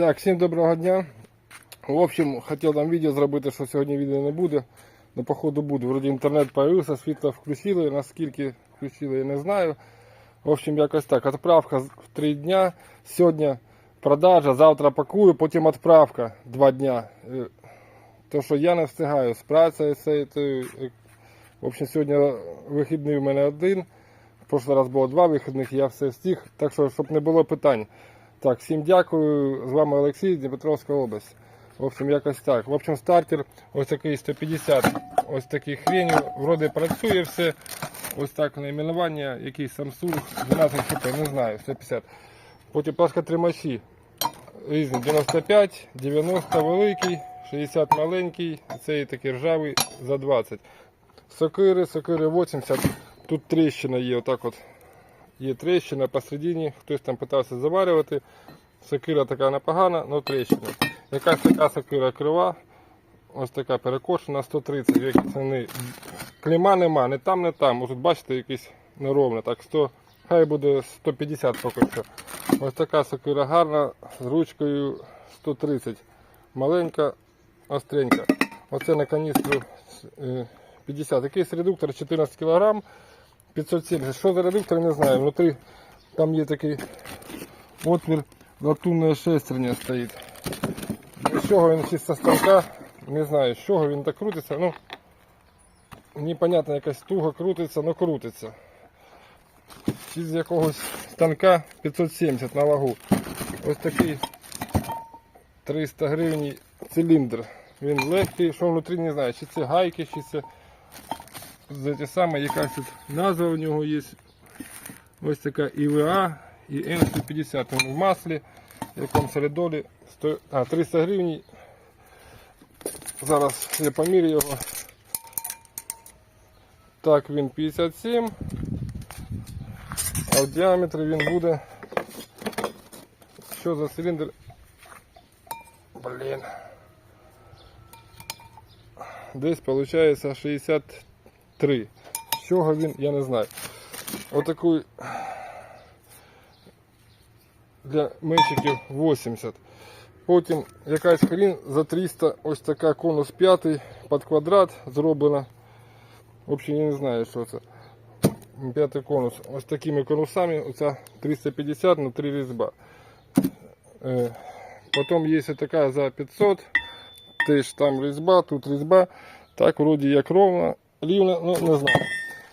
Так, всім доброго дня. В общем, хотів там відео зробити, що сьогодні відео не буде. Но походу буде. Вроді інтернет появився, світло включили, наскільки включили, я не знаю. В общем, якось так. Отправка в 3 дня. Сьогодні продажа, завтра пакую, потім відправка 2 дня. Е, То, що я не встигаю працею, з цією, е, в общем, сьогодні вихідний у мене один. В прошлый раз було два вихідних, я все встиг. Так що, щоб не було питань. Так, всім дякую. З вами Олексій, Дніпропетровська область. В общем, якось так. В общем, стартер ось такий 150, ось такий хрень. Вроде працює все. Ось так найменування, якийсь Samsung 12 хп, не знаю, 150. Потім плашкотримачі. Різні 95, 90 великий, 60 маленький, цей такий ржавий за 20. Сокири, сокири 80. Тут тріщина є, отак от. Є тріщина посередині, хтось там питався заварювати. Сокира така непогана, але тріщина. Якась така сокира крива, ось така перекошена 130, які ціни. Кліма нема, не там, не там. Ось бачите, якийсь неровно. Так, 100, хай буде 150 поки що. Ось така сокира гарна, з ручкою 130. Маленька, остренька. Оце на каністру е, 50. Якийсь редуктор 14 кг. 570. Що за редуктор, не знаю. Внутрі там є такий отвір, латунне шестерня стоїть. З чого він чисто станка, не знаю, з чого він так крутиться. Ну, непонятно, якась туга крутиться, але крутиться. Чи з якогось станка 570 на вагу. Ось такий 300 гривень циліндр. Він легкий, що внутрі не знаю, чи це гайки, чи це за те саме, якась тут назва у нього є. Ось така ІВА і Н150 він в маслі, якому середолі сто- а, 300 гривень. Зараз я помірю його. Так, він 57, а в діаметрі він буде. Що за циліндр? Блін. Десь виходить 63. З чого він, я не знаю. Отакий для меншиків 80. Потім якась хрін за 300, ось така конус 5 під квадрат зроблена. В общем, я не знаю, що це. П'ятий конус. Ось такими конусами. Оця 350 на 3 різьба. Е, Потім є така за 500. Теж там різьба, тут різьба. Так, вроді як ровно, рівно, ну не знаю.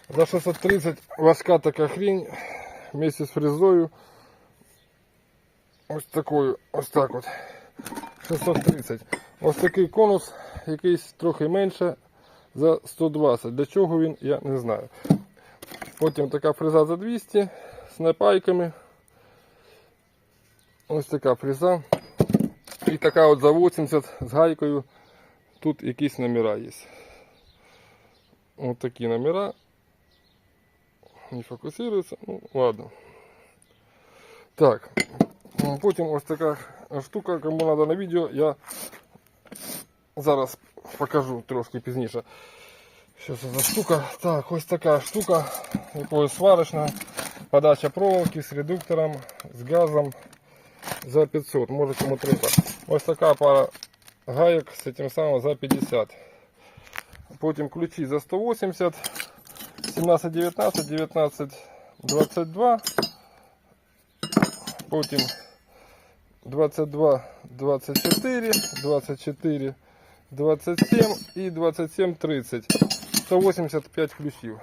За 630 важка така хрінь вместе з фрезою. Ось такою, ось так от. 630. Ось такий конус, якийсь трохи менше за 120. Для чого він, я не знаю. Потім така фреза за 200 з напайками. Ось така фреза. І така от за 80 з гайкою. Тут якісь номера є. Ось такі номера. Не фокусується. Ну, ладно. Так. М, Потім ось така штука, кому треба на відео, я зараз покажу трошки пізніше. Що це за штука? Так, ось така штука, якоїсь сварочна. Подача проволоки з редуктором, з газом за 500, може кому треба. Ось така пара гаєк з цим самим за 50. Потім ключі за 180, 17, 19, 19, 22. Потім 22, 24, 24, 27 і 27, 30. 185 ключів.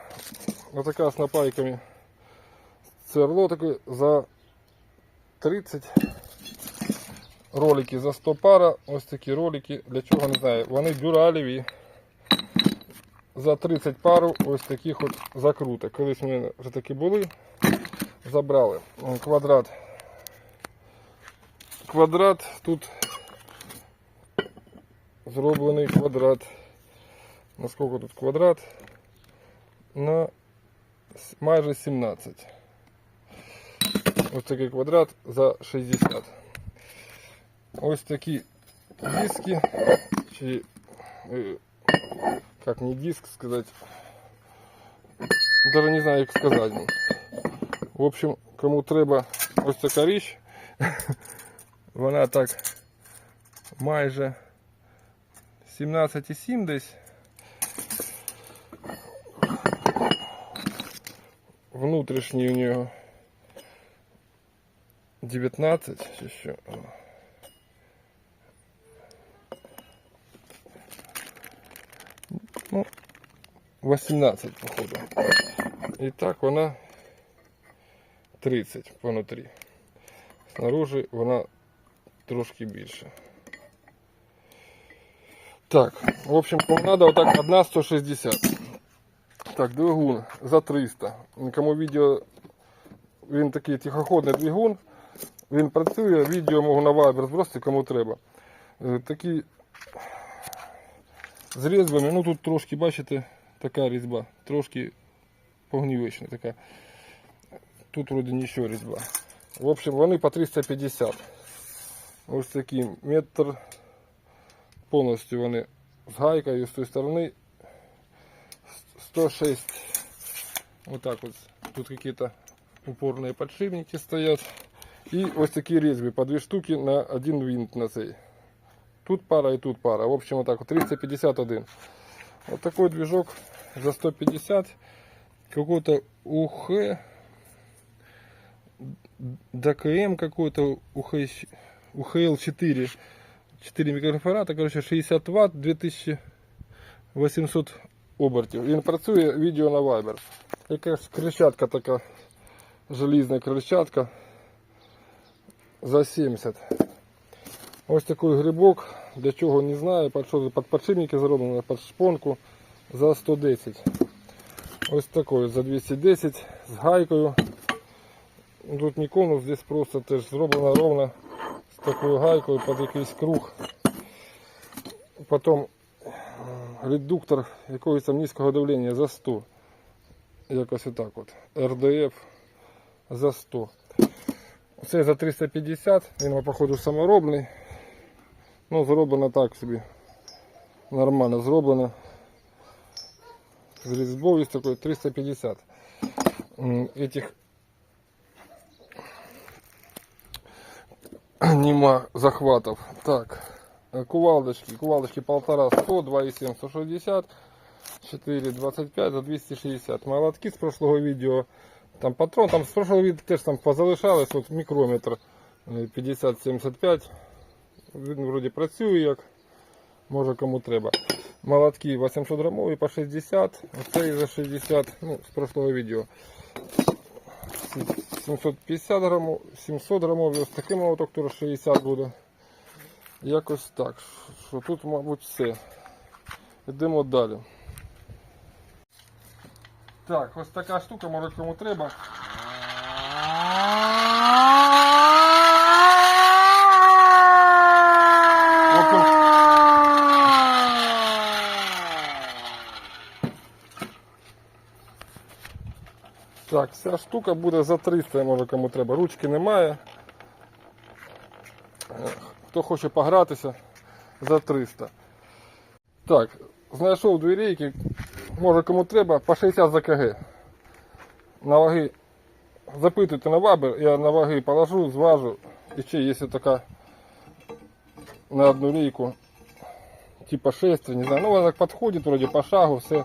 Отака з напайками. Церло таке за 30. Ролики за 100 пара. Ось такі ролики. Для чого не знаю. Вони дюралеві. За 30 пару ось таких от закруток. Колись у мене вже такі були. Забрали. Квадрат. Квадрат тут зроблений квадрат. Наскільки тут квадрат? На с- майже 17. Ось такий квадрат за 60. Ось такі диски. Чи, е, как не диск сказать. Даже не знаю, як сказати. В общем, кому треба ось така річ. Вона так майже 17,7 десь. Внутрішній у нього 19 чи що. Ну, 18, походу. І так вона 30 понутрі. Снаружи вона трошки більше. Так, в общем, надо, отак одна 160. Так, двигун за 300. Кому відео, він такий тихоходний двигун. Він працює, відео можу на Viber збросити, кому треба. Е, Такі з різьбами, ну тут трошки, бачите, така різьба, трошки погнівична така. Тут вроде нічого різьба. В общем, вони по 350. Ось такі метр повністю вони з гайкою з тої сторони 106 вот так вот тут какие-то упорные подшипники стоят и вот такие резьбы по две штуки на один винт на цей тут пара и тут пара в общем вот так вот 351 вот такой движок за 150 какой-то УХ ДКМ какой-то УХ, УХЛ 4 4 микрофарада короче 60 ватт 2800 обертів. Він працює відео на Viber. Якась крильчатка така, желізна крильчатка за 70. Ось такий грибок, для чого не знаю, під, подшипники зроблено, під шпонку за 110. Ось такий за 210 з гайкою. Тут не конус, здесь просто теж зроблено ровно з такою гайкою під якийсь круг. Потім редуктор якогось там низького давлення за 100. Якось отак от. РДФ за 100. Це за 350, він походу саморобний. Ну, зроблено так собі. Нормально зроблено. З різьбою з такою 350. М, Этих нема захватов. Так. Э, Кувалдочки. Кувалдочки полтора 100, 2,7 160, 4,25 за 260. Молотки з прошлого відео. Там патрон, там з прошлого відео теж там позалишалось, от мікрометр е, 50-75. Він вроді працює як. Може кому треба. Молотки 800 грамові по 60. Оцей за 60, ну, з прошлого відео. 750 грамов, 700 грамові, ось такий молоток, теж 60 буде. Якось так. Що тут, мабуть, все. Йдемо далі. Так, ось така штука, може кому треба. Так, ця штука буде за 300, може кому треба. Ручки немає. Е, Хто хоче погратися за 300. Так, знайшов дві рейки. Може кому треба по 60 за КГ. На ваги запитуйте на вабер, я на ваги положу, зважу. І ще є така на одну рейку. Типа 6, не знаю. Ну вона так підходить вроде по шагу, все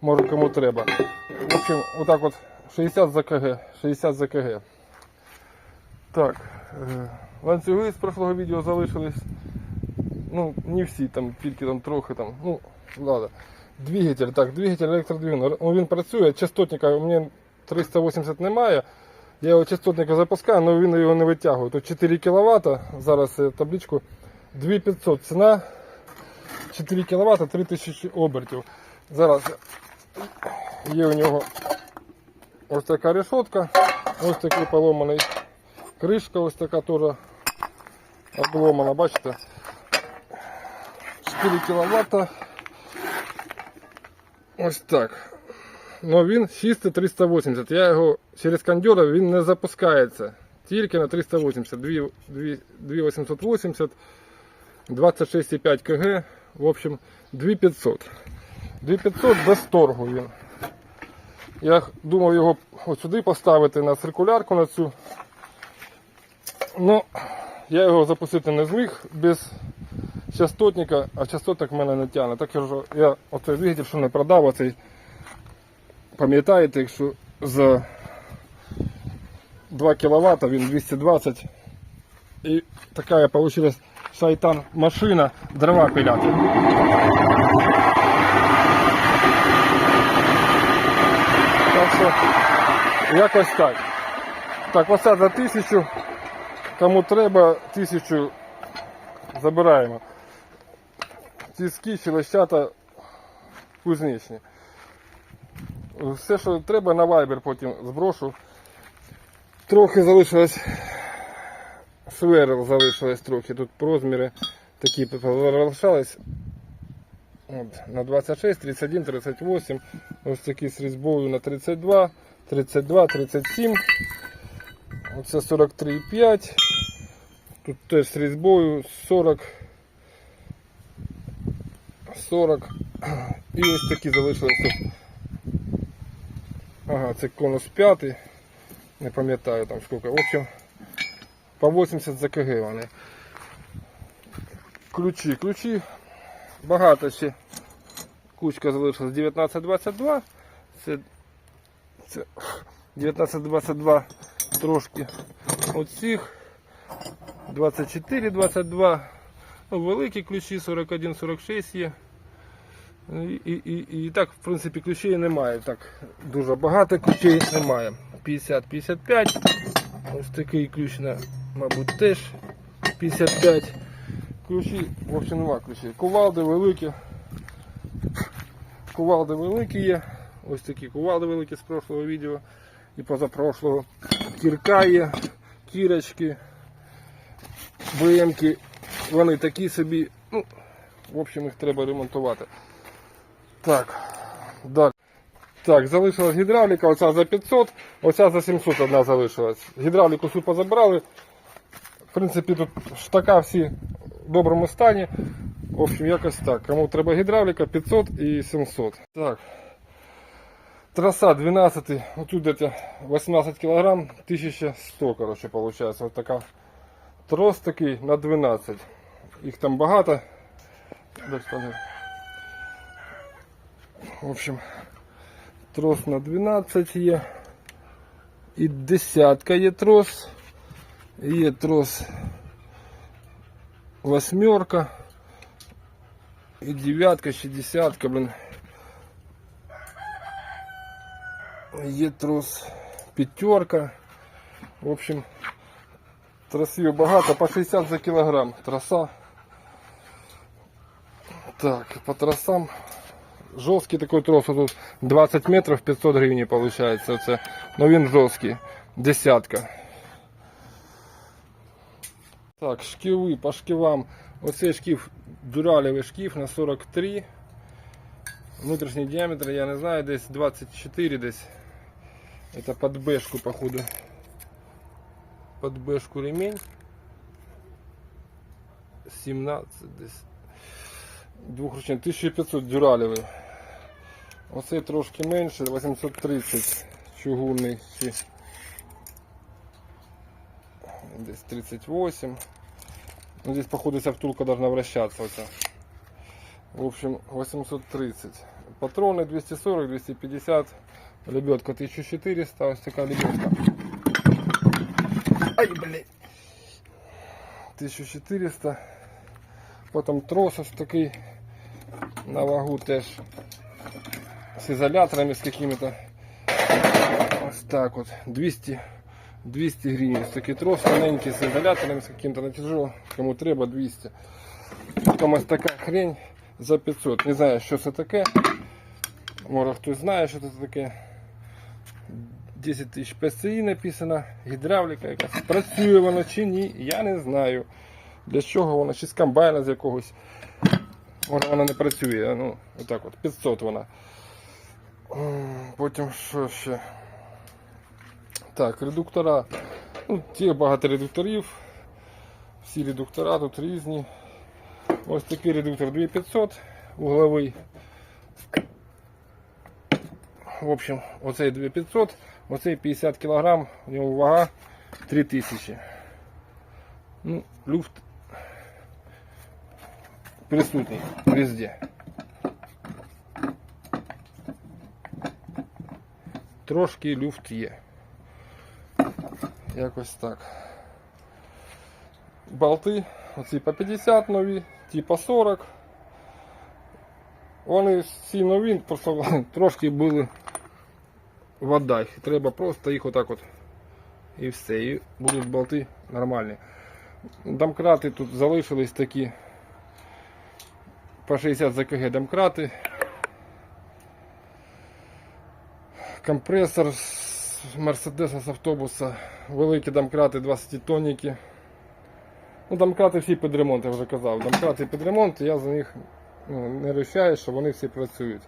може кому треба. В общем, вот так вот 60 за КГ. 60 за КГ. Так. е, Ланцюги з прошлого відео залишились. Ну, не всі, там, тільки там трохи там. Ну, ладно. Двигатель, так, двигатель електродвигун. Ну, він працює, частотника у мене 380 немає. Я його частотника запускаю, але він його не витягує. Тут 4 кВт, зараз табличку 2500 ціна. 4 кВт, 3000 обертів. Зараз є у нього ось така решетка, ось такий поломаний кришка, ось така теж обломана, бачите. 4 кВт. Ось так. Ну він чисто 380. Я його через кондьора він не запускається. Тільки на 380. 2, 2, 2880, 26,5 кг. В общем, 2500. 2500 без торгу він. Я думав його сюди поставити на циркулярку на цю. Ну, я його запустити не зміг без частотника, а частотник в мене не тягне. Так я, ж- я оцей двигатель, що не продав, оцей, пам'ятаєте, якщо за 2 кВт він 220 і така вийшла шайтан машина дрова пиляти. Так що якось так. Так, оце за тисячу. Кому треба, тисячу забираємо. Тіски чи лещата кузнечні. Все, що треба, на Viber потім зброшу. Трохи залишилось сверл залишилось трохи. Тут розміри такі залишались. От, на 26, 31, 38. Ось такі з різьбою на 32, 32, 37. Оце 43,5. Тут теж з різьбою 40. 40. І ось такі залишились тут. Ага, це конус 5. Не пам'ятаю там скільки. В общем, по 80 за вони. Ключі, ключі. Багато ще. Кучка залишилась 1922. Це, це 1922 трошки оцих. 24, 22. Ну, великі ключі 41, 46 є. І, і, і, і так, в принципі, ключей немає. Так, дуже багато ключей немає. 50-55. Ось такий ключ, на, мабуть, теж 55. Ключі, в общем, нема ключей. Кувалди великі. Кувалди великі є. Ось такі кувалди великі з прошлого відео і позапрошлого. Кірка є, кірочки, БМки. Вони такі собі. Ну, в общем, їх треба ремонтувати. Так, далі. Так, залишилась гідравліка, оця за 500, оця за 700 одна залишилась. Гідравліку всю позабрали. В принципі, тут штака всі в доброму стані. В общем, якось так. Кому треба гідравліка 500 і 700. Так. Траса 12, отут где 18 кг, 1100, короче, получается. Вот така трос такий на 12. Їх там багато. В общем, трос на 12 є. І десятка є трос. Є трос восьмерка. І дев'ятка, ще десятка, блин. Є п'ятерка. В общем, тросів багато, по 60 за кілограм траса. Так, по тросам. Жорсткий такой трос, тут 20 метрів 500 гривень получается. Оце. Ну він жорсткий. Десятка. Так, шківи по шківам. Оцей шкіф, дюралевий шкіф на 43. Внутрішній діаметр, я не знаю, десь 24 десь. Это под бэшку, походу. Под бэшку ремень. 17 десь. Двохручний 1500 дюралевий. Оцей трошки менше, 830 чугунний. чи Десь 38. Ну, здесь, походу, вся втулка должна вращаться. Вот так. В общем, 830. Патроны 240, 250. Лебедка 1400. Ось така лебедка. Ай, блин. 1400. Потім трос ось такий на вагу теж з ізоляторами з какими-то. Ось так от. 200 200 гривень. Такий трос маленький з ізоляторами, з каким-то на тяжело. Кому треба 200. Потім ось така хрень за 500. Не знаю, що це таке. Може хтось знає, що це таке. 10 тисяч PSI написано, гідравліка якась. Працює воно чи ні, я не знаю. Для чого воно, чи з комбайна з якогось. Може вона не працює, ну, отак от, 500 вона. Потім що ще? Так, редуктора. Ну, ті багато редукторів. Всі редуктора тут різні. Ось такий редуктор 2500 угловий. В общем, оцей 2500, оцей 50 кг, у нього вага 3000. Ну, люфт присутній везде. Трошки люфт є. Якось так. Болти, оці по 50 нові, ті по 40. Вони всі нові, просто трошки були вода. Треба просто їх отак от і все. І будуть болти нормальні. Домкрати тут залишились такі по 60 ЗКГ домкрати. Компресор з Мерседеса з автобуса, великі домкрати 20 тонніки. Ну, домкрати всі під ремонт, я вже казав. Домкрати під ремонт, я за них ну, не рішаю, що вони всі працюють.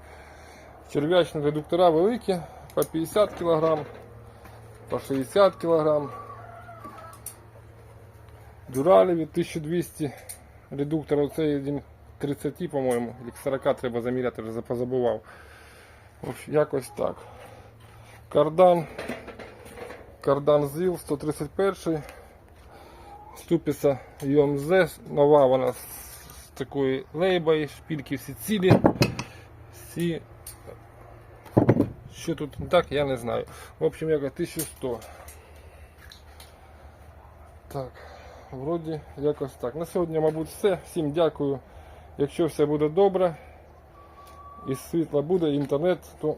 Черв'ячні редуктора великі, по 50 кг, по 60 кг. Дуралі 1200 редуктор, оцей один 30, по-моєму, или 40 треба заміряти, вже позабував. Якось так. Кардан. Кардан ЗІЛ 131. Ступиця ЮМЗ. Нова вона з такою лейбою, шпільки всі цілі. Всі. Що тут не так, я не знаю. В общем, якось 1100. Так, вроді якось так. На сьогодні, мабуть, все. Всім дякую. Якщо все буде добре, і світла буде, інтернет, то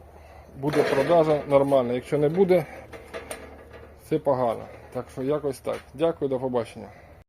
буде продажа нормальна. Якщо не буде, це погано. Так що якось так. Дякую, до побачення.